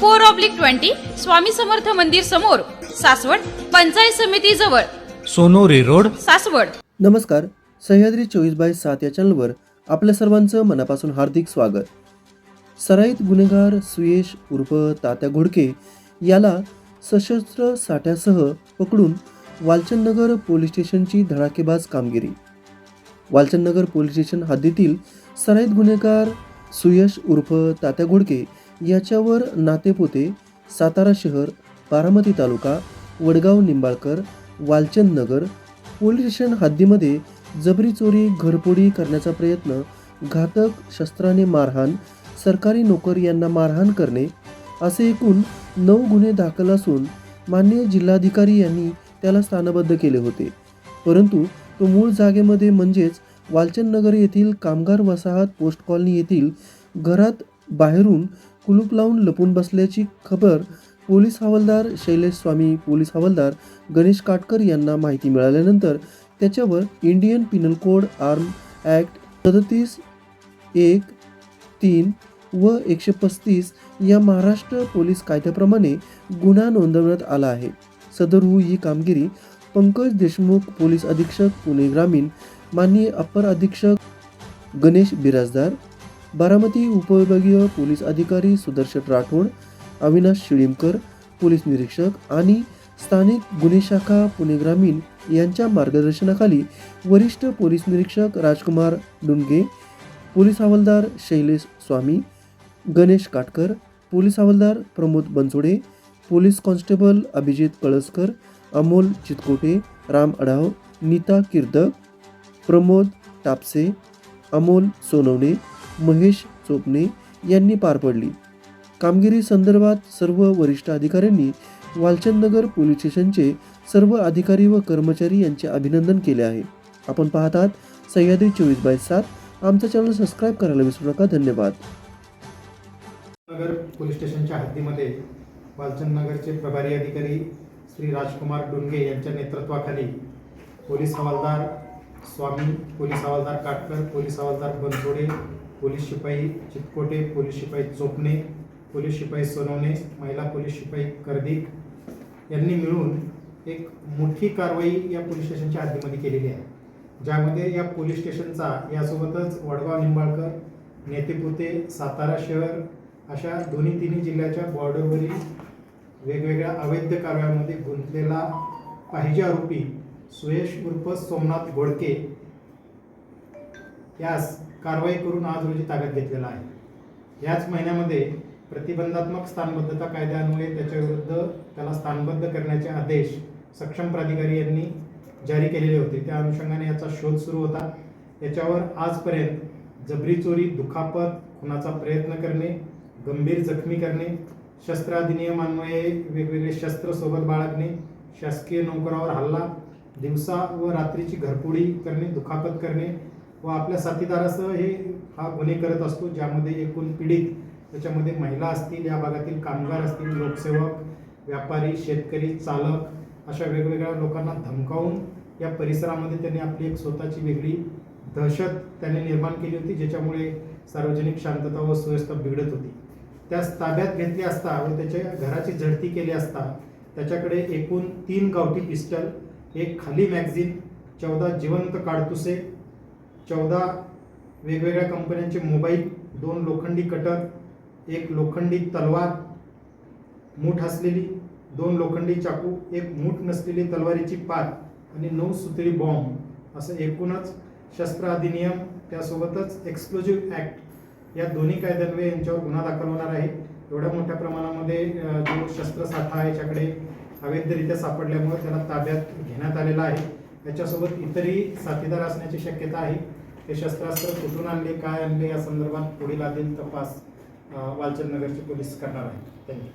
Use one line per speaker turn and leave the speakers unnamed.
four oblique twenty Swami Samarth मंदिर समोर सासवड पंचायत समिती जवळ.
सोनोरी रोड.
सासवड.
नमस्कार सह्याद्री चोवीस बाय सात या चॅनलवर आपल्या सर्वांचं मनापासून हार्दिक स्वागत. सराईत गुन्हेगार सुयेश उर्फ तात्या घोडके याला सशस्त्र साठ्यासह पकडून वालचंदनगर पोलीस स्टेशनची धडाकेबाज कामगिरी. वालचंदनगर पोलीस स्टेशन हद्दीतील सराईत गुन्हेगार सुयश उर्फ तात्या घोडके याच्यावर नातेपोते सातारा शहर बारामती तालुका Vadgaon Nimbalkar Walchandnagar police station हद्दीमध्ये जबरी चोरी घरपोडी करण्याचा प्रयत्न घातक शस्त्राने मारहाण सरकारी नोकर यांना मारहाण करणे असे एकूण नऊ गुन्हे दाखल असून माननीय जिल्हाधिकारी यांनी त्याला स्थानबद्ध केले होते. परंतु तो मूळ जागेमध्ये म्हणजेच वालचंद नगर येथील कामगार वसाहत पोस्ट कॉलनी येथील घरात बाहेरून कुलूप लावून लपून बसल्याची खबर पोलीस हवालदार शैलेश स्वामी पोलीस हवालदार गणेश काटकर यांना माहिती मिळाल्यानंतर त्याच्यावर Indian penal code arm act सदतीस एक तीन व एकशे पस्तीस या महाराष्ट्र पोलीस कायद्याप्रमाणे गुन्हा नोंदवण्यात आला आहे. सदरहू ही कामगिरी पंकज देशमुख पोलीस अधीक्षक पुणे ग्रामीण माननीय अप्पर अधीक्षक गणेश बिराजदार बारामती उपविभागीय पोलीस अधिकारी सुदर्शन राठोड अविनाश शिळीमकर पोलीस निरीक्षक आणि स्थानिक गुन्हे शाखा पुणे ग्रामीण यांच्या मार्गदर्शनाखाली वरिष्ठ पोलीस निरीक्षक राजकुमार डुंगे पोलीस हवालदार शैलेश स्वामी गणेश काटकर पोलीस हवालदार प्रमोद बनसोडे पोलीस कॉन्स्टेबल अभिजित कळसकर अमोल चितकोटे राम अडाव नीता किर्दक प्रमोद टापसे अमोल सोनवणे महेश चोपणे यांनी पार पडली. कामगिरी संदर्भात सर्व वरिष्ठ अधिकाऱ्यांनी वालचंदनगर पोलीस स्टेशनचे सर्व अधिकारी व कर्मचारी यांचे अभिनंदन केले आहे. आपण पाहतात सह्याद्री चोवीस बाय सात आमचा चॅनल सबस्क्राईब करायला विसरू नका. धन्यवाद.
नगर पोलीस स्टेशनच्या हद्दीमध्ये वालचंदनगरचे प्रभारी अधिकारी श्री राजकुमार डुंगे यांच्या नेतृत्वाखाली पोलीस हवालदार स्वामी पोलीस हवालदार काटकर पोलीस हवालदार बनसोडे पोलीस शिपाई चितकोटे पोलीस शिपाई चोपणे पोलीस शिपाई सोनवणे महिला पोलीस शिपाई कर्दिक यांनी मिळून एक मोठी कारवाई या पोलीस स्टेशनच्या हद्दीमध्ये केलेली आहे. ज्यामध्ये या पोलीस स्टेशनचा यासोबतच वडगाव निंबाळकर नेतेपुते सातारा शहर अशा दोन्ही तिन्ही जिल्ह्याच्या बॉर्डरवरील वेगवेगळ्या अवैध कारवायांमध्ये गुंतलेला पाहिजे आरोपी सुयश उर्फ सोमनाथ घोडके यास कारवाई करून आज रोजी ताब्यात घेतलेला आहे. याच महिन्यामध्ये प्रतिबंधात्मक स्थानबद्धता कायद्यान्वये त्याच्याविरुद्ध त्याला स्थानबद्ध करण्याचे आदेश सक्षम प्राधिकारी यांनी जारी केलेले होते. त्या अनुषंगाने याचा शोध सुरू होता. याच्यावर आजपर्यंत जबरी चोरी दुखापत खुनाचा प्रयत्न करणे गंभीर जखमी करणे शस्त्र अधिनियमान्वये वेगवेगळे शस्त्र सोबत बाळगणे शासकीय नोकरावर हल्ला दिवसा व रात्रीची घरपुडी करणे दुखापत करणे व आपल्या साथीदारासह हे हा गुन्हे करत असतो ज्यामध्ये एकूण पीडित त्याच्यामध्ये महिला असतील या भागातील कामगार असतील लोकसेवक व्यापारी शेतकरी चालक अशा वेगवेगळ्या लोकांना धमकावून या परिसरामध्ये त्यांनी आपली एक स्वतःची वेगळी दहशत त्याने निर्माण केली होती ज्याच्यामुळे सार्वजनिक शांतता व सुव्यवस्था बिघडत होती. त्यास ताब्यात घेतली असता व त्याच्या घराची झडती केली असता त्याच्याकडे एकूण तीन गावठी पिस्टल एक खाली मॅगझिन चौदा जिवंत काडतुसे चौदा वेगवेगळ्या कंपन्यांचे मोबाईल दोन लोखंडी कटर एक लोखंडी तलवार मूठ असलेली दोन लोखंडी चाकू एक मूठ नसलेली तलवारीची पात आणि नऊ सुतरी बॉम्ब असं एकूणच शस्त्र अधिनियम त्यासोबतच एक्सप्लोजिव्ह ॲक्ट या दोन्ही कायद्यान्वये यांच्यावर गुन्हा दाखल होणार आहे. एवढ्या मोठ्या प्रमाणामध्ये जो शस्त्रसाठा याच्याकडे अवैधरित्या सापडल्यामुळे त्याला ताब्यात घेण्यात आलेला आहे. त्याच्यासोबत इतरही साथीदार असण्याची शक्यता आहे. हे शस्त्रास्त्र कुठून आणले काय आणले या संदर्भात पुढील आधील तपास वालचंद नगरचे पोलीस करणार आहेत. थँक्यू.